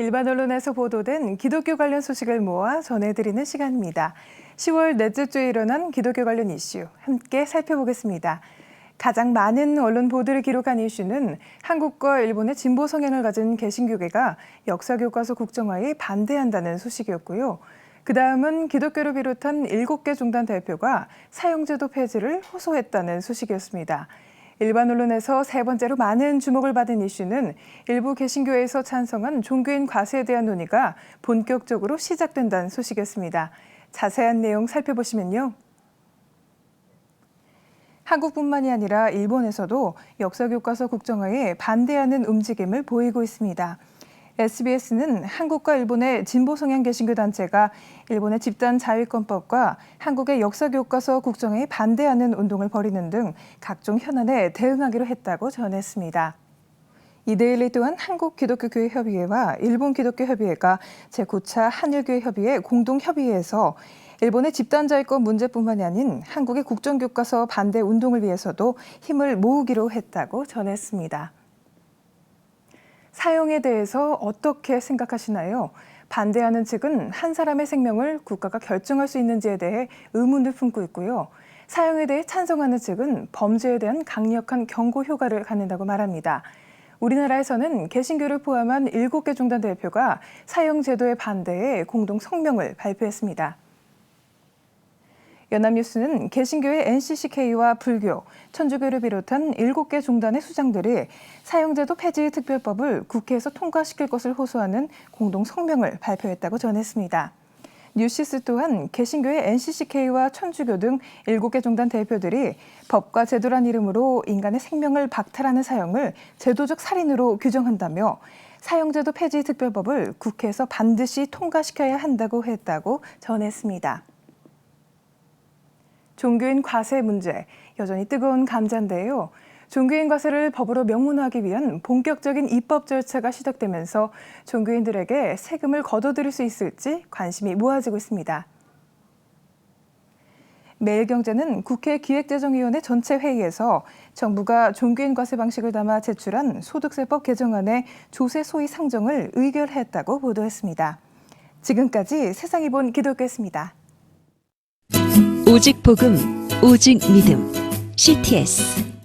일반 언론에서 보도된 기독교 관련 소식을 모아 전해드리는 시간입니다. 10월 넷째 주에 일어난 기독교 관련 이슈 함께 살펴보겠습니다. 가장 많은 언론 보도를 기록한 이슈는 한국과 일본의 진보 성향을 가진 개신교계가 역사 교과서 국정화에 반대한다는 소식이었고요. 그 다음은 기독교를 비롯한 7개 종단 대표가 사형제도 폐지를 호소했다는 소식이었습니다. 일반 언론에서 세 번째로 많은 주목을 받은 이슈는 일부 개신교에서 찬성한 종교인 과세에 대한 논의가 본격적으로 시작된다는 소식이었습니다. 자세한 내용 살펴보시면요. 한국뿐만이 아니라 일본에서도 역사교과서 국정화에 반대하는 움직임을 보이고 있습니다. SBS는 한국과 일본의 진보 성향 개신교 단체가 일본의 집단 자율권법과 한국의 역사 교과서 국정화에 반대하는 운동을 벌이는 등 각종 현안에 대응하기로 했다고 전했습니다. 이데일리 또한 한국 기독교 교회 협의회와 일본 기독교 협의회가 제9차 한일 교회 협의회 공동 협의회에서 일본의 집단자율권 문제뿐만이 아닌 한국의 국정교과서 반대 운동을 위해서도 힘을 모으기로 했다고 전했습니다. 사용에 대해서 어떻게 생각하시나요? 반대하는 측은 한 사람의 생명을 국가가 결정할 수 있는지에 대해 의문을 품고 있고요. 사용에 대해 찬성하는 측은 범죄에 대한 강력한 경고 효과를 갖는다고 말합니다. 우리나라에서는 개신교를 포함한 7개 종단 대표가 사형 제도에 반대해 공동 성명을 발표했습니다. 연합뉴스는 개신교의 NCCK와 불교, 천주교를 비롯한 7개 종단의 수장들이 사형제도 폐지 특별법을 국회에서 통과시킬 것을 호소하는 공동 성명을 발표했다고 전했습니다. 뉴시스 또한 개신교의 NCCK와 천주교 등 7개 종단 대표들이 법과 제도란 이름으로 인간의 생명을 박탈하는 사형을 제도적 살인으로 규정한다며 사형제도 폐지 특별법을 국회에서 반드시 통과시켜야 한다고 했다고 전했습니다. 종교인 과세 문제 여전히 뜨거운 감자인데요. 종교인 과세를 법으로 명문화하기 위한 본격적인 입법 절차가 시작되면서 종교인들에게 세금을 거둬들일 수 있을지 관심이 모아지고 있습니다. 매일경제는 국회 기획재정위원회 전체 회의에서 정부가 종교인 과세 방식을 담아 제출한 소득세법 개정안의 조세 소위 상정을 의결했다고 보도했습니다. 지금까지 세상이 본 기독교였습니다. 오직 복음, 오직 믿음. CTS